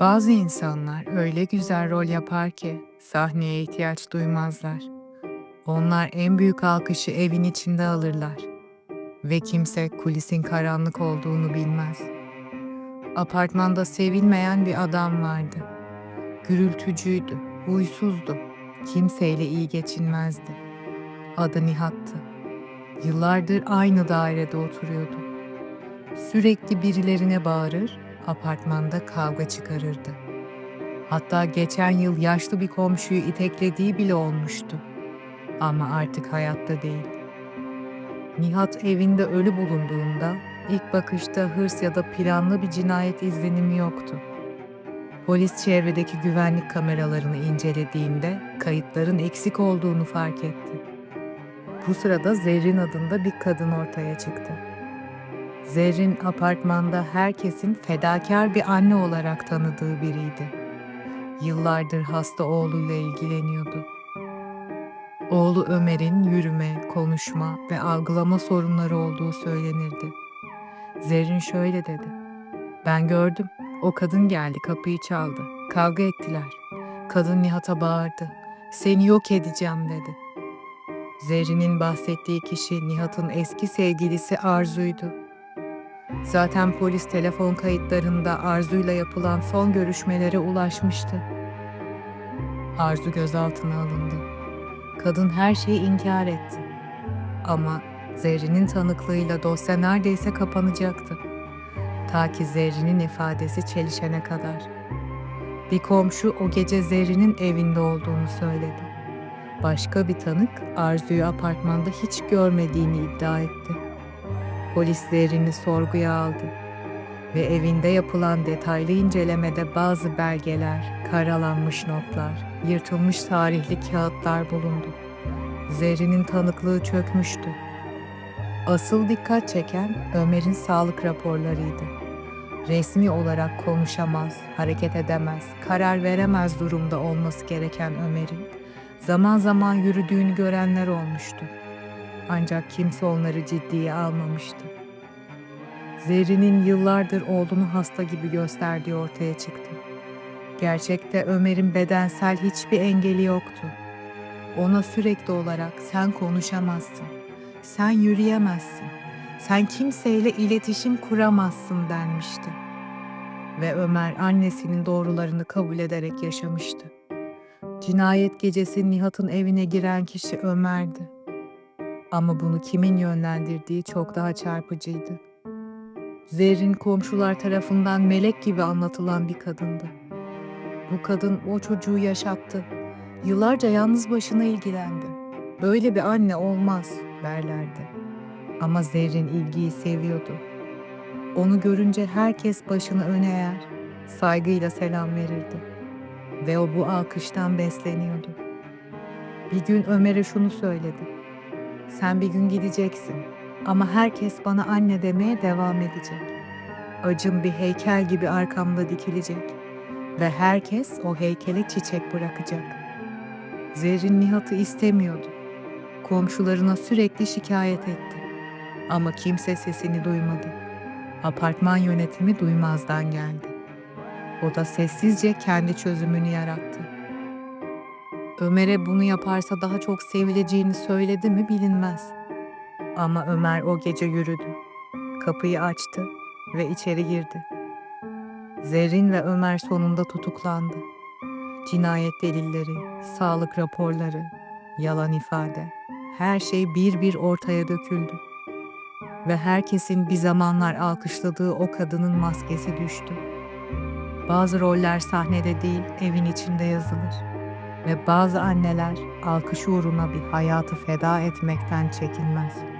Bazı insanlar öyle güzel rol yapar ki sahneye ihtiyaç duymazlar. Onlar en büyük alkışı evin içinde alırlar ve kimse kulisin karanlık olduğunu bilmez. Apartmanda sevilmeyen bir adam vardı. Gürültücüydü, huysuzdu, kimseyle iyi geçinmezdi. Adı Nihat'tı. Yıllardır aynı dairede oturuyordu. Sürekli birilerine bağırır, apartmanda kavga çıkarırdı. Hatta geçen yıl yaşlı bir komşuyu iteklediği bile olmuştu. Ama artık hayatta değil. Nihat evinde ölü bulunduğunda ilk bakışta hırs ya da planlı bir cinayet izlenimi yoktu. Polis çevredeki güvenlik kameralarını incelediğinde kayıtların eksik olduğunu fark etti. Bu sırada Zerrin adında bir kadın ortaya çıktı. Zerrin apartmanda herkesin fedakar bir anne olarak tanıdığı biriydi. Yıllardır hasta oğluyla ilgileniyordu. Oğlu Ömer'in yürüme, konuşma ve algılama sorunları olduğu söylenirdi. Zerrin şöyle dedi. Ben gördüm. O kadın geldi, kapıyı çaldı. Kavga ettiler. Kadın Nihat'a bağırdı. Seni yok edeceğim dedi. Zerrin'in bahsettiği kişi Nihat'ın eski sevgilisi Arzu'ydu. Zaten polis telefon kayıtlarında Arzu'yla yapılan son görüşmelere ulaşmıştı. Arzu gözaltına alındı. Kadın her şeyi inkar etti. Ama Zerrin'in tanıklığıyla dosya neredeyse kapanacaktı. Ta ki Zerrin'in ifadesi çelişene kadar. Bir komşu o gece Zerrin'in evinde olduğunu söyledi. Başka bir tanık Arzu'yu apartmanda hiç görmediğini iddia etti. Polis Zerrin'i sorguya aldı ve evinde yapılan detaylı incelemede bazı belgeler, karalanmış notlar, yırtılmış tarihli kağıtlar bulundu. Zerrin'in tanıklığı çökmüştü. Asıl dikkat çeken Ömer'in sağlık raporlarıydı. Resmi olarak konuşamaz, hareket edemez, karar veremez durumda olması gereken Ömer'in zaman zaman yürüdüğünü görenler olmuştu. Ancak kimse onları ciddiye almamıştı. Zerrin'in yıllardır oğlunu hasta gibi gösterdiği ortaya çıktı. Gerçekte Ömer'in bedensel hiçbir engeli yoktu. Ona sürekli olarak sen konuşamazsın, sen yürüyemezsin, sen kimseyle iletişim kuramazsın denmişti. Ve Ömer annesinin doğrularını kabul ederek yaşamıştı. Cinayet gecesi Nihat'ın evine giren kişi Ömer'di. Ama bunu kimin yönlendirdiği çok daha çarpıcıydı. Zerrin komşular tarafından melek gibi anlatılan bir kadındı. Bu kadın o çocuğu yaşattı. Yıllarca yalnız başına ilgilendi. Böyle bir anne olmaz derlerdi. Ama Zerrin ilgiyi seviyordu. Onu görünce herkes başını öne eğer, saygıyla selam verirdi. Ve o bu alkıştan besleniyordu. Bir gün Ömer'e şunu söyledi. Sen bir gün gideceksin ama herkes bana anne demeye devam edecek. Acım bir heykel gibi arkamda dikilecek ve herkes o heykele çiçek bırakacak. Zerrin Nihat'ı istemiyordu. Komşularına sürekli şikayet etti. Ama kimse sesini duymadı. Apartman yönetimi duymazdan geldi. O da sessizce kendi çözümünü yarattı. Ömer'e bunu yaparsa daha çok sevileceğini söyledi mi bilinmez. Ama Ömer o gece yürüdü. Kapıyı açtı ve içeri girdi. Zerrin ve Ömer sonunda tutuklandı. Cinayet delilleri, sağlık raporları, yalan ifade, her şey bir bir ortaya döküldü. Ve herkesin bir zamanlar alkışladığı o kadının maskesi düştü. Bazı roller sahnede değil, evin içinde yazılır. Ve bazı anneler alkış uğruna bir hayatı feda etmekten çekinmez.